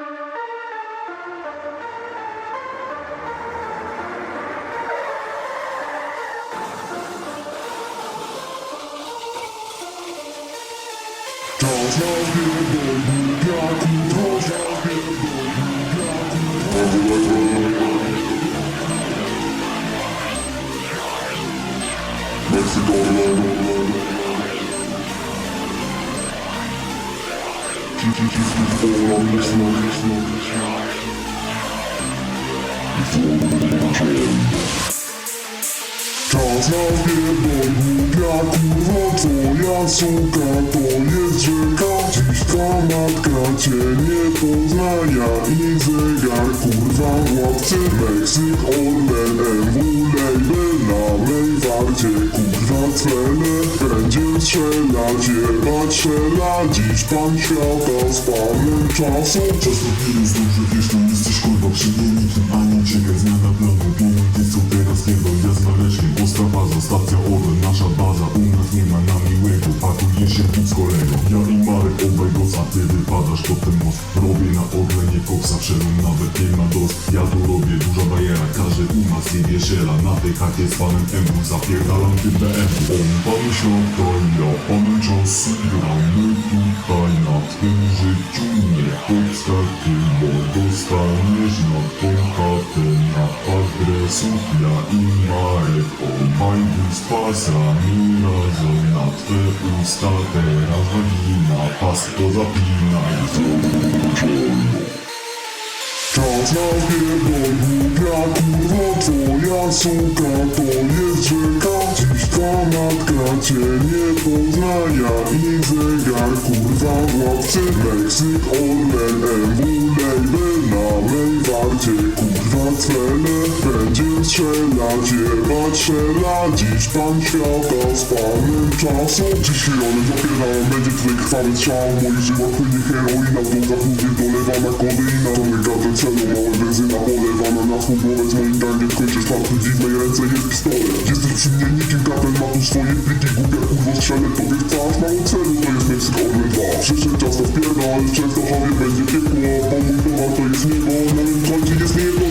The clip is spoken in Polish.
Czas na Czas na pierdol, głupia kurwa, twoja suka to jest rzeka Dziś ta matka cię nie pozna, ja i zegar kurwa w łapce Meksyk, Orlen, MW, label na mej warcie Kurwa cele, Dziś pan świata z panem czasu. Czas papieru z dużych, jeśli jesteś kurwa przy mnie niczym Ani czekaj, zmiana planu, tłumem ty co teraz pierdol Ja z waleczkiem, ostra baza, stacja Orlen, nasza baza. U nas nie ma na miłego, pakuje się tu z kolegą. Ja i Marek, obaj gosa, ty wypadasz pod ten most Robię na Orlenie. Koksa, wszedłem nawet nie na dos Ja tu robię. Duża bajera, nas nie wieszyla Na tej chacie z panem MW, zapierdalam tym BM On pan świata, ja panem czasy Gramy tutaj na tym życiu Nie podskakuj, bo dostaniesz na tą chatę Na adresów ja i Marek. Obaj z pasami razem na twe usta Teraz wagina, pas to zapinaj. Czas na pierdol, głupia kurwa, suka to jest rzeka Dziś ta matka cię nie pozna, ja i zegar kurwa w łapce Meksyk, Orlen, MW, label na mej warcie Kurwa cele, będzie strzelać, jebać strzela Dziś pan świata z panem czasu. Dzisiaj one zapierdalam, będzie twój krwawy strzał. Moich żyłach płynie heroina, w dozach głównie dolewana kodeina To legatem celu, małe benzyna z moim gangiem skończysz party W mej ręce jest pistolet. Jesteś przy mnie nikim kapel, ma tu swoje pliki Głupia kurwo strzelę, tobie w twarz Mało celu, to jest Meksyk Orlen 2 Przyszedł czas na wpierdol, w Częstochowie będzie piekło Bo mój to jest niebo, na moim koncie jest nie jedno zero